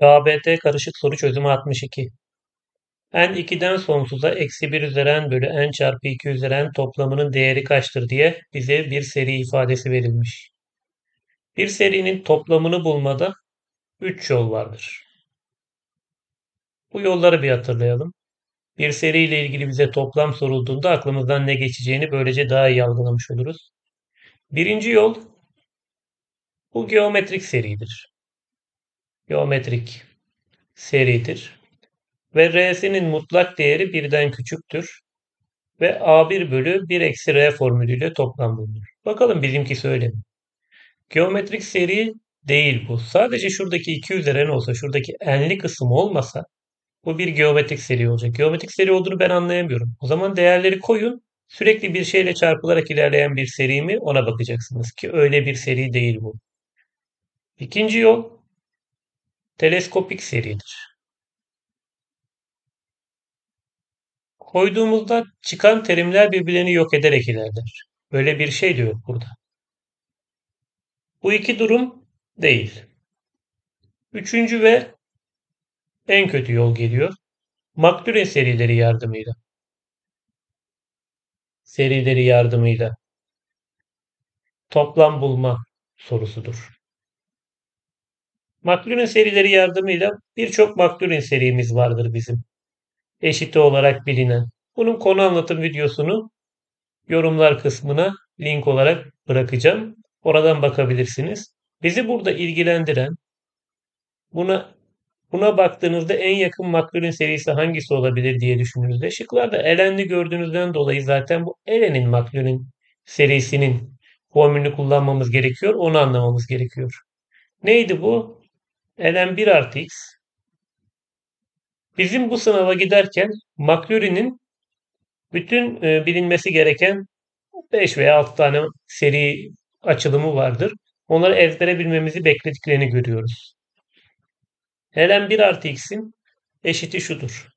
ABT karışık soru çözümü 62. n 2'den sonsuza eksi 1 üzeri n bölü n çarpı 2 üzeri n toplamının değeri kaçtır diye bize bir seri ifadesi verilmiş. Bir serinin toplamını bulmada 3 yol vardır. Bu yolları bir hatırlayalım. Bir seri ile ilgili bize toplam sorulduğunda aklımızdan ne geçeceğini böylece daha iyi algılamış oluruz. Birinci yol bu geometrik seridir. Geometrik seridir. Ve R'sinin mutlak değeri birden küçüktür. Ve A1 bölü 1 eksi R formülüyle toplam bulunur. Bakalım bizimki söyle? Geometrik seri değil bu. Sadece şuradaki 2 üzeri n olsa, şuradaki n'li kısım olmasa bu bir geometrik seri olacak. Geometrik seri olduğunu ben anlayamıyorum. O zaman değerleri koyun. Sürekli bir şeyle çarpılarak ilerleyen bir seri mi ona bakacaksınız ki öyle bir seri değil bu. İkinci yol teleskopik seridir. Koyduğumuzda çıkan terimler birbirlerini yok ederek ilerler. Böyle bir şey diyor burada. Bu iki durum değil. Üçüncü ve en kötü yol geliyor. Maclaurin serileri yardımıyla. Serileri yardımıyla toplam bulma sorusudur. Maclaurin serileri yardımıyla birçok Maclaurin serimiz vardır bizim. Eşiti olarak bilinen. Bunun konu anlatım videosunu yorumlar kısmına link olarak bırakacağım. Oradan bakabilirsiniz. Bizi burada ilgilendiren buna buna baktığınızda en yakın Maclaurin serisi hangisi olabilir diye düşündüğünüzde şıklarda Elen'i gördüğünüzden dolayı zaten bu Elen'in Maclaurin serisinin formülünü kullanmamız gerekiyor. Onu anlamamız gerekiyor. Neydi bu? Elen 1 artı x. Bizim bu sınava giderken Maclaurin'in bütün e, bilinmesi gereken 5 veya 6 tane seri açılımı vardır. Onları ezbere bilmemizi beklediklerini görüyoruz. Helen 1 artı x'in eşiti şudur.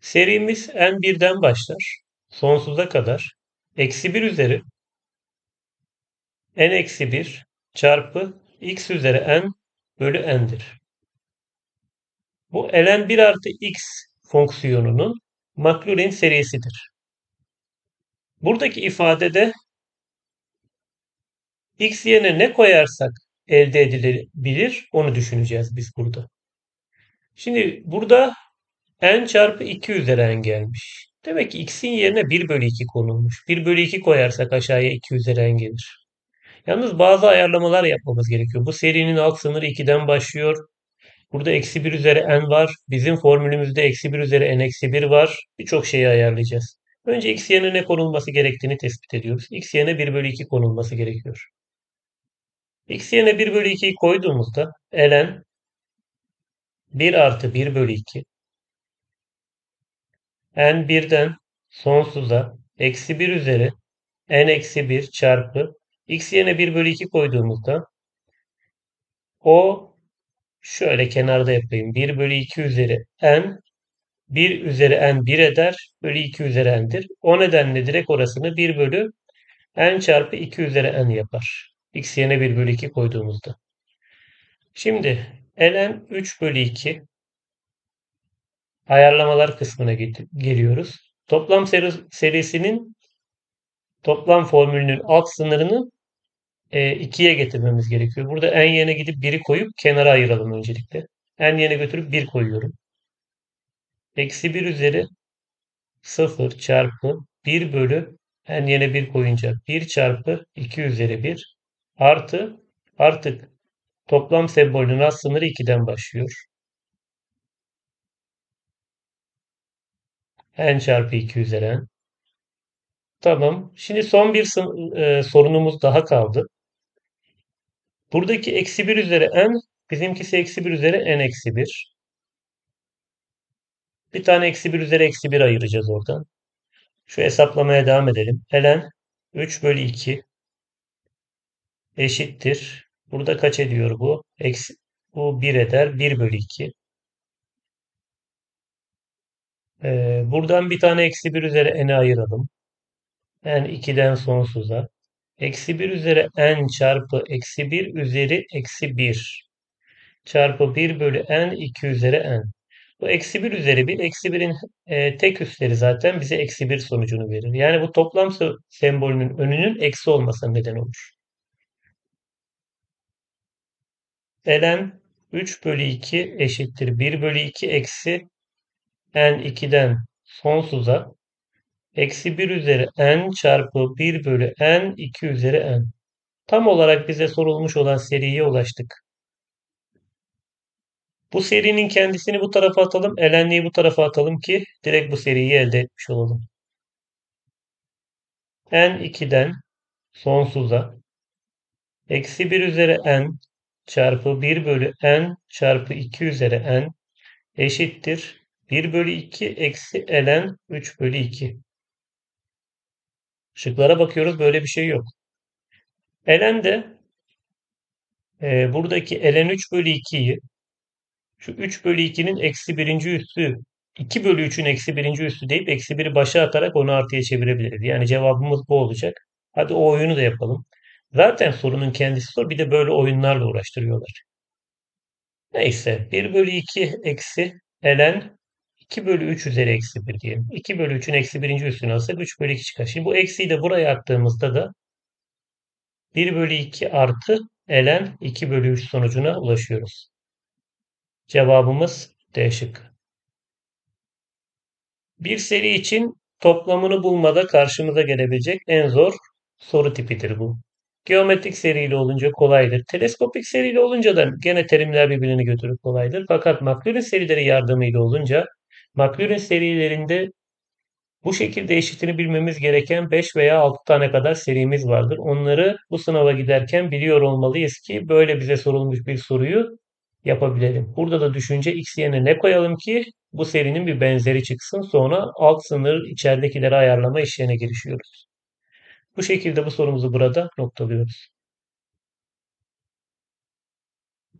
Serimiz n1'den başlar. Sonsuza kadar. Eksi 1 üzeri n eksi 1 çarpı x üzeri n bölü n'dir. Bu ln 1 artı x fonksiyonunun Maclaurin serisidir. Buradaki ifadede x yerine ne koyarsak elde edilebilir onu düşüneceğiz biz burada. Şimdi burada n çarpı 2 üzeri n gelmiş. Demek ki x'in yerine 1 bölü 2 konulmuş. 1 bölü 2 koyarsak aşağıya 2 üzeri n gelir. Yalnız bazı ayarlamalar yapmamız gerekiyor. Bu serinin alt sınırı 2'den başlıyor. Burada eksi 1 üzeri n var. Bizim formülümüzde eksi 1 üzeri n eksi 1 var. Birçok şeyi ayarlayacağız. Önce x yerine ne konulması gerektiğini tespit ediyoruz. x yerine 1 bölü 2 konulması gerekiyor. x yerine 1 bölü 2'yi koyduğumuzda ln 1 artı 1 bölü 2 n birden sonsuza eksi 1 üzeri n eksi 1 çarpı x yerine 1 bölü 2 koyduğumuzda o şöyle kenarda yapayım. 1 bölü 2 üzeri n 1 üzeri n 1 eder. Bölü 2 üzeri n'dir. O nedenle direkt orasını 1 bölü n çarpı 2 üzeri n yapar. x yerine 1 bölü 2 koyduğumuzda. Şimdi ln 3 bölü 2 ayarlamalar kısmına geliyoruz. Toplam seri, serisinin toplam formülünün alt sınırını e, 2'ye getirmemiz gerekiyor. Burada en yerine gidip 1'i koyup kenara ayıralım öncelikle. En yerine götürüp 1 koyuyorum. Eksi 1 üzeri 0 çarpı 1 bölü en yerine 1 koyunca 1 çarpı 2 üzeri 1 artı artık toplam sembolünün az sınırı 2'den başlıyor. n çarpı 2 üzeri n. Tamam. Şimdi son bir e, sorunumuz daha kaldı. Buradaki eksi 1 üzeri n bizimkisi eksi 1 üzeri n eksi 1. Bir tane eksi 1 üzeri eksi 1 ayıracağız oradan. Şu hesaplamaya devam edelim. ln 3 bölü 2 eşittir. Burada kaç ediyor bu? Eksi, bu 1 eder. 1 bölü 2. Ee, buradan bir tane eksi 1 üzeri n'i ayıralım. n 2'den sonsuza. Eksi 1 üzeri n çarpı eksi 1 üzeri eksi 1 çarpı 1 bölü n 2 üzeri n. Bu eksi 1 üzeri 1, eksi 1'in e, tek üstleri zaten bize eksi 1 sonucunu verir. Yani bu toplam sembolünün önünün eksi olmasına neden olur. ln 3 bölü 2 eşittir 1 bölü 2 eksi n 2'den sonsuza eksi 1 üzeri n çarpı 1 bölü n 2 üzeri n. Tam olarak bize sorulmuş olan seriye ulaştık. Bu serinin kendisini bu tarafa atalım. Elenliği bu tarafa atalım ki direkt bu seriyi elde etmiş olalım. n 2'den sonsuza eksi 1 üzeri n çarpı 1 bölü n çarpı 2 üzeri n eşittir 1 bölü 2 eksi ln 3 bölü 2. Şıklara bakıyoruz böyle bir şey yok. ln de e, buradaki ln 3 bölü 2'yi şu 3 bölü 2'nin eksi birinci üssü 2 bölü 3'ün eksi birinci üssü deyip eksi 1'i başa atarak onu artıya çevirebiliriz. Yani cevabımız bu olacak. Hadi o oyunu da yapalım. Zaten sorunun kendisi zor. Bir de böyle oyunlarla uğraştırıyorlar. Neyse 1 bölü 2 eksi ln 2 bölü 3 üzeri eksi 1 diyelim. 2 bölü 3'ün eksi birinci üstünü alsak 3 bölü 2 çıkar. Şimdi bu eksiyi de buraya attığımızda da 1 bölü 2 artı ln 2 bölü 3 sonucuna ulaşıyoruz. Cevabımız D şıkkı. Bir seri için toplamını bulmada karşımıza gelebilecek en zor soru tipidir bu. Geometrik seriyle olunca kolaydır. Teleskopik seriyle olunca da gene terimler birbirini götürüp kolaydır. Fakat Maclaurin serileri yardımıyla olunca Maclaurin serilerinde bu şekilde eşitini bilmemiz gereken 5 veya 6 tane kadar serimiz vardır. Onları bu sınava giderken biliyor olmalıyız ki böyle bize sorulmuş bir soruyu yapabilelim. Burada da düşünce x yerine ne koyalım ki bu serinin bir benzeri çıksın. Sonra alt sınır içeridekileri ayarlama işlerine girişiyoruz. Bu şekilde bu sorumuzu burada noktalıyoruz.